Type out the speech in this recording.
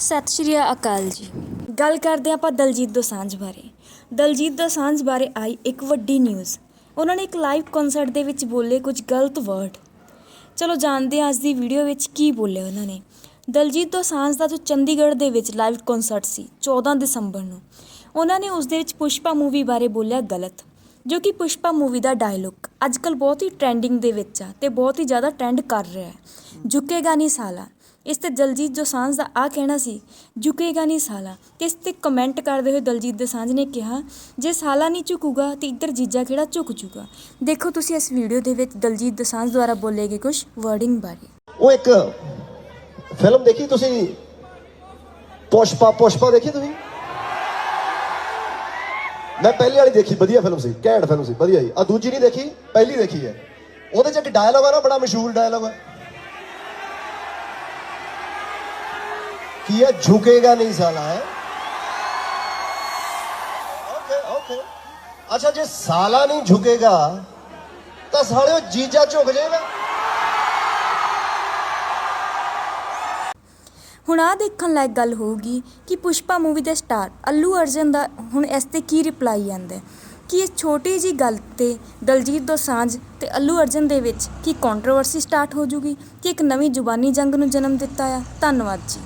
ਸਤਿ ਸ਼੍ਰੀ ਅਕਾਲ ਜੀ। ਗੱਲ ਕਰਦੇ ਹਾਂ ਆਪਾਂ ਦਲਜੀਤ ਦੋਸਾਂਝ ਬਾਰੇ। ਦਲਜੀਤ ਦੋਸਾਂਝ ਬਾਰੇ ਆਈ ਇੱਕ ਵੱਡੀ ਨਿਊਜ਼ ਉਹਨਾਂ ਨੇ ਇੱਕ ਲਾਈਵ ਕਨਸਰਟ ਦੇ ਵਿੱਚ ਬੋਲੇ ਕੁਝ ਗਲਤ ਵਰਡ ਚਲੋ ਜਾਣਦੇ ਹਾਂ ਅੱਜ ਦੀ ਵੀਡੀਓ ਵਿੱਚ ਕੀ ਬੋਲੇ ਉਹਨਾਂ ਨੇ। ਦਲਜੀਤ ਦੋਸਾਂਝ ਦਾ ਜੋ ਚੰਡੀਗੜ੍ਹ ਦੇ ਵਿੱਚ ਲਾਈਵ ਕਨਸਰਟ ਸੀ 14 ਦਸੰਬਰ ਨੂੰ, ਉਹਨਾਂ ਨੇ ਉਸ ਦੇ ਵਿੱਚ ਪੁਸ਼ਪਾ ਮੂਵੀ ਬਾਰੇ ਬੋਲਿਆ ਗਲਤ। ਜੋ ਕਿ ਪੁਸ਼ਪਾ ਮੂਵੀ ਦਾ ਡਾਇਲੋਗ ਅੱਜਕੱਲ ਬਹੁਤ ਹੀ ਟ੍ਰੈਂਡਿੰਗ ਦੇ ਵਿੱਚ ਆ ਤੇ ਬਹੁਤ ਹੀ ਜ਼ਿਆਦਾ ਟ੍ਰੈਂਡ ਕਰ ਰਿਹਾ ਹੈ। ਝੁਕੇਗਾ ਨਹੀਂ ਸਾਲਾ। ਇਸ ਤੇ ਦਲਜੀਤ ਦੋਸਾਂਝ ਦਾ ਆ ਕਹਿਣਾ ਸੀ ਝੁਕੇਗਾ ਨਹੀਂ ਸਾਲਾ। ਤੇ ਇਸ ਤੇ ਕਮੈਂਟ ਕਰਦੇ ਹੋਏ ਦਲਜੀਤ ਦੋਸਾਂਝ ਨੇ ਕਿਹਾ, ਜੇ ਸਾਲਾ ਨਹੀਂ ਝੁਕੂਗਾ ਤੇ ਇੱਧਰ ਜੀਜਾ ਕਿਹੜਾ ਝੁਕ ਜੂਗਾ? ਦੇਖੋ ਤੁਸੀਂ ਇਸ ਵੀਡੀਓ ਦੇ ਵਿੱਚ ਦਲਜੀਤ ਦੋਸਾਂਝ ਦੁਆਰਾ ਬੋਲੇ ਗਏ ਕੁਝ ਵਰਡਿੰਗ ਬਾਰੇ। ਉਹ ਇੱਕ ਫਿਲਮ ਦੇਖੀ ਤੁਸੀਂ? ਪੁਸ਼ਪਾ ਪੁਸ਼ਪਾ ਦੇਖੀ ਤੁਸੀਂ? ਮੈਂ ਪਹਿਲੀ ਵਾਲੀ ਦੇਖੀ, ਵਧੀਆ ਫਿਲਮ ਸੀ, ਘੈਂਟ ਫਿਲਮ ਸੀ, ਵਧੀਆ ਜੀ। ਆ ਦੂਜੀ ਨਹੀਂ ਦੇਖੀ, ਪਹਿਲੀ ਦੇਖੀ ਹੈ। ਉਹਦੇ ਚ ਇੱਕ ਡਾਇਲੌਗ ਆ ਨਾ, ਬੜਾ ਮਸ਼ਹੂਰ ਡਾਇਲੌਗ ਹੈ ਕੀ ਹੈ ਝੁਕੇਗਾ ਨਹੀਂ ਸਾਲਾ, ਹੈ? ਓਕੇ ਓਕੇ ਅੱਛਾ, ਜੇ ਸਾਲਾ ਨਹੀਂ ਝੁਕੇਗਾ, ਤਾਂ ਸਾਲਿਓ ਜੀਜਾ ਝੁਕ ਜਾਏਗਾ। ਹੁਣ ਆ ਦੇਖਣ ਲਾਇਕ ਗੱਲ ਹੋਊਗੀ ਕਿ ਪੁਸ਼ਪਾ ਮੂਵੀ ਦੇ ਸਟਾਰ ਅੱਲੂ ਅਰਜਨ ਦਾ ਹੁਣ ਇਸ ਤੇ ਕੀ ਰਿਪਲਾਈ ਆਂਦਾ ਹੈ? ਕਿ ਇਸ ਛੋਟੀ ਜੀ ਗੱਲ ਤੇ ਦਲਜੀਤ ਦੋਸਾਂਝ ਤੇ ਅੱਲੂ ਅਰਜਨ ਦੇ ਵਿੱਚ ਕੀ ਕੰਟਰੋਵਰਸੀ ਸਟਾਰਟ ਹੋ ਜੂਗੀ? ਕਿ ਇੱਕ ਨਵੀਂ ਜ਼ੁਬਾਨੀ ਜੰਗ ਨੂੰ ਜਨਮ ਦਿੱਤਾ ਆ? ਧੰਨਵਾਦ ਜੀ।